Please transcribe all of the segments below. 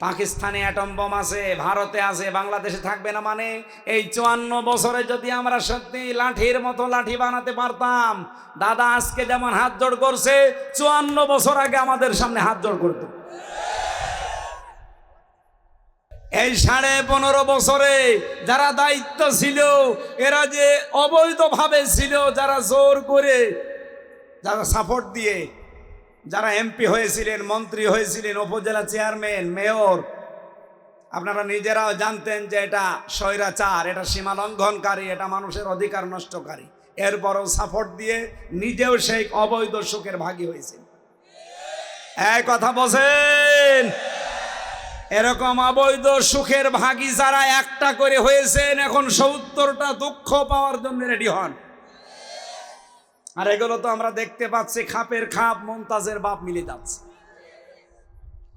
পাকিস্তানে atom bomb আছে, ভারতে আছে, বাংলাদেশে থাকবে না মানে? এই চুয়ান্ন বছরে যদি আমরা সত্যি লাঠির মতো লাঠি বানাতে পারতাম, দাদা আজকে যেমন হাত জোড় করছে, চুয়ান্ন বছর আগে আমাদের সামনে হাত জোড় করতো। এই সাড়ে পনেরো বছরে যারা দায়িত্ব ছিল, এরা যে অবৈধভাবে ছিল, যারা জোর করে, যারা সাপোর্ট দিয়ে যারা এমপি হয়েছিলেন, মন্ত্রী হয়েছিলেন, উপজেলা চেয়ারম্যান, মেয়র, আপনারা নিজেরাও জানতেন যে এটা স্বৈরাচার, এটা সীমা লঙ্ঘনকারী, এটা মানুষের অধিকার নষ্টকারী। এরপরও সাপোর্ট দিয়ে নিজেও সেই অবৈধ সুখের ভাগী হয়েছেন। এক কথা বলছেন? এরকম অবৈধ সুখের ভাগী যারা একটা করে হয়েছেন, এখন সত্তরটা দুঃখ পাওয়ার জন্য রেডি হন। আর এগুলো তো আমরা দেখতে পাচ্ছি, খাপের খাপ, মমতাজের বাপ মিলে যাচ্ছে।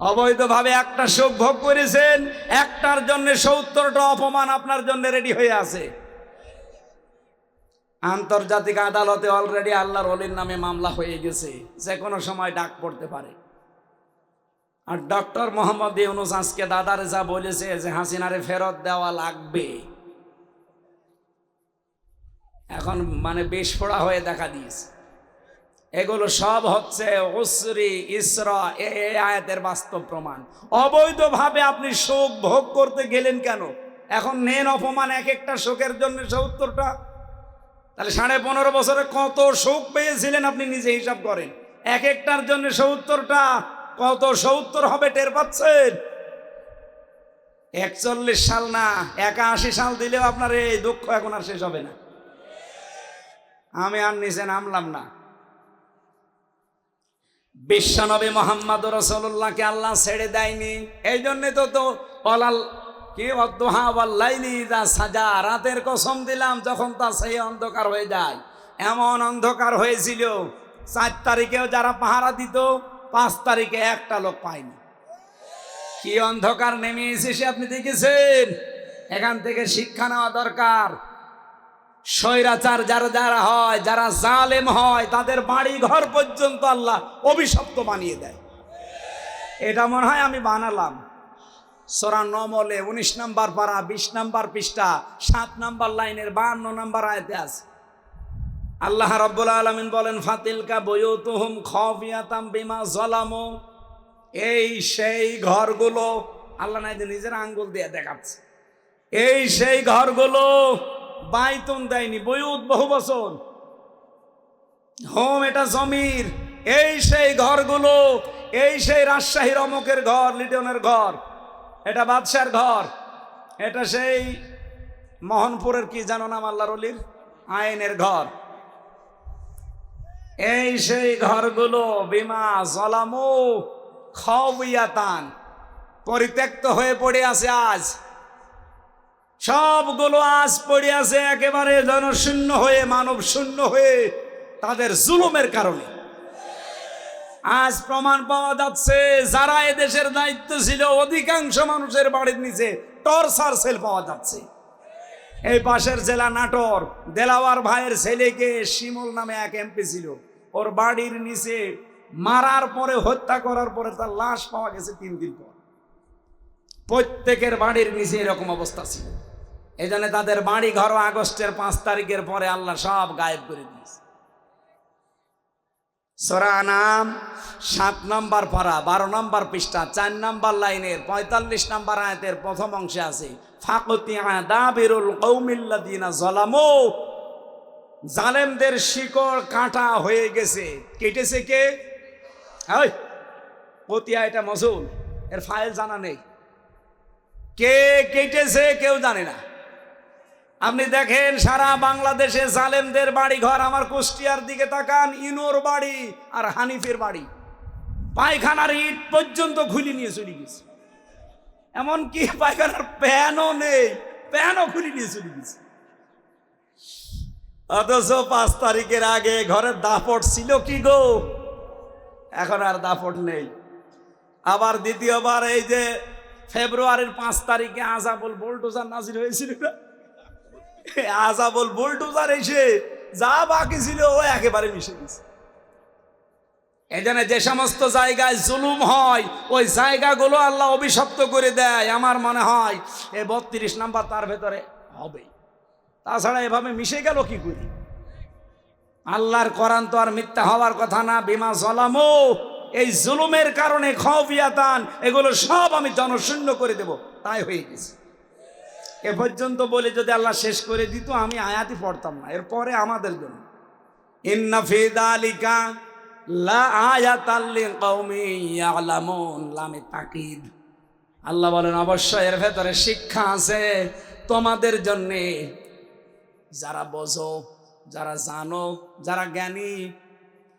অবৈধভাবে একটা সুখ ভোগ করেছেন, একটার জন্য সত্তরটা অপমান আপনার জন্য রেডি হয়ে আছে। আন্তর্জাতিক আদালতে অলরেডি আল্লাহর অলির নামে মামলা হয়ে গেছে, যে কোনো সময় ডাক পড়তে পারে। আর ডক্টর মোহাম্মদ ইউনুস আজকে দাদারে যা বলেছে যে হাসিনারে ফেরত দেওয়া লাগবে। এখন মানে বিস্ফোড়া হয়ে দেখা দিয়েছে। এগুলো সব হচ্ছে উসরি, ইসরা এ আয়াতের বাস্তব প্রমাণ। অবৈধভাবে আপনি শোক ভোগ করতে গেলেন কেন? এখন নেন অপমান এক একটা শোকের জন্য সত্তরটা। তাহলে সাড়ে পনেরো বছরে কত শোক পেয়েছিলেন আপনি নিজে হিসাব করেন? এক একটার জন্য সত্তরটা, কত সত্তর হবে টের পাচ্ছেন? একচল্লিশ সাল না, একাশি সাল দিলেও আপনার এই দুঃখ এখন আর শেষ হবে না। আমি আর নিচে নামলাম না। বিশ্বনবী মোহাম্মদ রসল্লাহকে আল্লাহ ছেড়ে দেয়নি। এই জন্যে তো তো অলাল কি অদ্দোহা বল্লাইনি যা সাজা, রাতের কসম দিলাম যখন তা সেই অন্ধকার হয়ে যায়। এমন অন্ধকার হয়েছিল, চার তারিখেও যারা পাহারা দিত, পাঁচ তারিখে একটা লোক পায়নি। কি অন্ধকার নেমে এসেছে আপনি দেখেছেন? এখান থেকে শিক্ষা নেওয়া দরকার। স্বৈরাচার যারা যারা হয়, যারা জালেম হয়, তাদের বাড়ি ঘর পর্যন্ত আল্লাহ অভিশপ্ত বানিয়ে দেয়। এটা মনে হয় আমি বানালাম। সোরা নমলে উনিশ নাম্বার পারা, বিশ নাম্বার পৃষ্ঠা, সাত নাম্বার লাইনের বাহান্ন নাম্বার আয়তে আছে। আল্লাহ রব্বুল আলমিন বলেন, ফাতিলকা বয়ুতুহুম খফিয়াতাম বিমা জলামো এই সেই ঘরগুলো, আল্লাহ নাই নিজের আঙ্গুল দিয়ে দেখাচ্ছে। এই সেই ঘরগুলো বাইতন দেয়নি, বয়ুত বহু বছর হোম এটা জমির, এই সেই ঘরগুলো, এই সেই রাজশাহীর অমকের ঘর, লিটনের ঘর, এটা বাদশার ঘর, এটা সেই মোহনপুরের কি জানো নাম আল্লাহর অলির? আইনের ঘর। এই সেই ঘরগুলো বিমা জলামু খাওয়াতান পরিত্যক্ত হয়ে পড়ে আছে আজ। সবগুলো আজ পড়ে আছে একেবারে জনশূন্য হয়ে মানব শূন্য হয়ে তাদের জুলুমের কারণে। আজ প্রমাণ পাওয়া যাচ্ছে, যারা এদেশের দায়িত্ব ছিল, অধিকাংশ মানুষের বাড়ির নিচে টর্চার সেল পাওয়া যাচ্ছে। এই পাশের জেলা নাটোর, দেলাওয়ার ভাইয়ের ছেলেকে শিমল নামে এক এমপি ছিল। ওর বাড়ির নিচে মারার পরে, হত্যা করার পরে তার লাশ পাওয়া গেছে তিন দিন পর। প্রত্যেকের বাড়ির নিচে এরকম অবস্থা ছিল। এই জন্য তাদের বাড়ি ঘর আগস্টের পাঁচ তারিখের পরে আল্লাহ সব গায়েব করে দিয়েছে। সোরা নাম সাত নম্বর পারা, বারো নম্বর পৃষ্ঠা, চার নম্বর লাইনের, পঁয়তাল্লিশ নম্বর আয়তের প্রথম অংশে আছে ফাকতি দাবিরুল কৌমিল্লাদিনা জলামো জালেমদের শিকড় কাটা হয়ে গেছে। কেটেছে কে? ওই কতিয়া এটা মজুল? এর ফাইল জানা নেই। কে কেটেছে কেউ জানে না। আপনি দেখেন, সারা বাংলাদেশে জালেমদের বাড়ি ঘর আমার কুষ্টিয়ার দিকে তাকান, ইনোর বাড়ি আর হানিফের বাড়ি। পায়খানার ইট পর্যন্ত খুলি নিয়ে চলে গেছে। এমনকি পায়খানার প্যানও নেই, প্যানও খুলি নিয়ে চলে গেছে। অথচ পাঁচ তারিখের আগে ঘরের দাপট ছিল কি গো? এখন আর দাপট নেই। আবার দ্বিতীয়বার এই যে ফেব্রুয়ারির পাঁচ তারিখে আজাবুল বোল্টোজার নাজির হয়েছিল না? এসে যা বাকি ছিল ও একেবারে মিশে গেছে। জন্য যে সমস্ত জায়গায় জুলুম হয়, ওই জায়গাগুলো আল্লাহ অভিশপ্ত করে দেয়, আমার মনে হয় এই বত্রিশ নাম্বার তার ভেতরে হবে তাছাড়া এভাবে মিশে গেল কি করি? আল্লাহর করান তো আর মিথ্যা হওয়ার কথা না, বিমা জলামো। এই জুলুমের কারণে খবিয়াতান এগুলো সব আমি জনশূন্য করে দেব, তাই হয়ে গেছে। এ পর্যন্ত বলে যদি আল্লাহ শেষ করে দিত, আমি আয়াতি পড়তাম না। এরপরে আমাদের জন্য। তাকিদ। আল্লাহ বলেন, অবশ্যই এর ভেতরে শিক্ষা আছে তোমাদের জন্যে। যারা বোঝো, যারা জানো, যারা জ্ঞানী,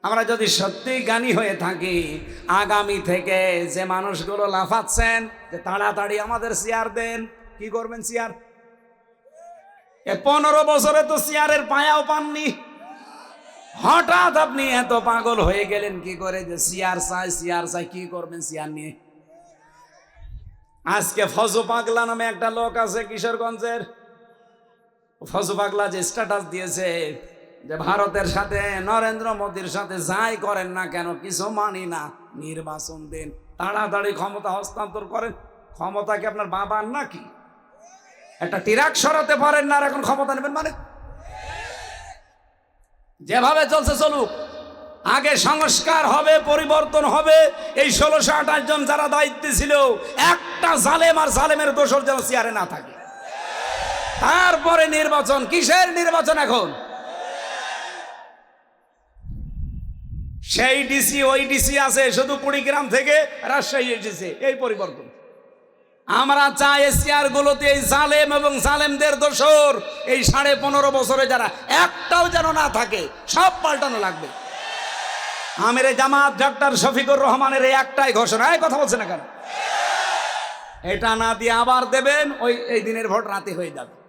আমরা যদি সত্যি জ্ঞানী হয়ে থাকি, আগামী থেকে যে মানুষগুলো লাফাচ্ছেন, যে তাড়াতাড়ি আমাদের চেয়ার দেন কি করবেন চেয়ার পনেরো বছরে তো চেয়ারের পায়াও পাননি। হঠাৎ আপনি এত পাগল হয়ে গেলেন কি করে যে চেয়ার চাই চেয়ার চাই, কি করবেন চেয়ার নিয়ে? আজকে ফজু পাগলা নামে একটা লোক আছে কিশোরগঞ্জের। ফজু পাগলা যে স্ট্যাটাস দিয়েছে যে ভারতের সাথে, নরেন্দ্র মোদীর সাথে যাই করেন না কেন, কিছু মানি না। নির্বাচন দিন, তাড়াতাড়ি ক্ষমতা হস্তান্তর করেন। ক্ষমতা কি আপনার বাবার নাকি? একটা টিরাক সরাতে পারেন না আর এখন ক্ষমতা নেবেন মানে? যেভাবে চলছে চলুক। আগে সংস্কার হবে, পরিবর্তন হবে। এই ষোলোশো আঠাশ জন যারা দায়িত্বে ছিল, একটা জালেম আর জালেমের দোষর যেন চেয়ারে না থাকে। তারপরে নির্বাচন, কিসের নির্বাচন এখন? সেই ডিসি, ওই ডিসি আছে, শুধু কুড়িগ্রাম থেকে রাজশাহী এসেছে। এই পরিবর্তন। আমরা চাই এশিয়ার গুলোতে এই জালেম এবং জালেমদের দোষর এই সাড়ে পনেরো বছরে যারা একটাও যেন না থাকে, সব পাল্টানো লাগবে। আমের জামাত, ডাক্তার শফিকুর রহমানের এই একটাই ঘোষণা। এই কথা বলছে না কেন? এটা না দিয়ে আবার দেবেন, ওই এই দিনের ভোট রাতে হয়ে যাবে।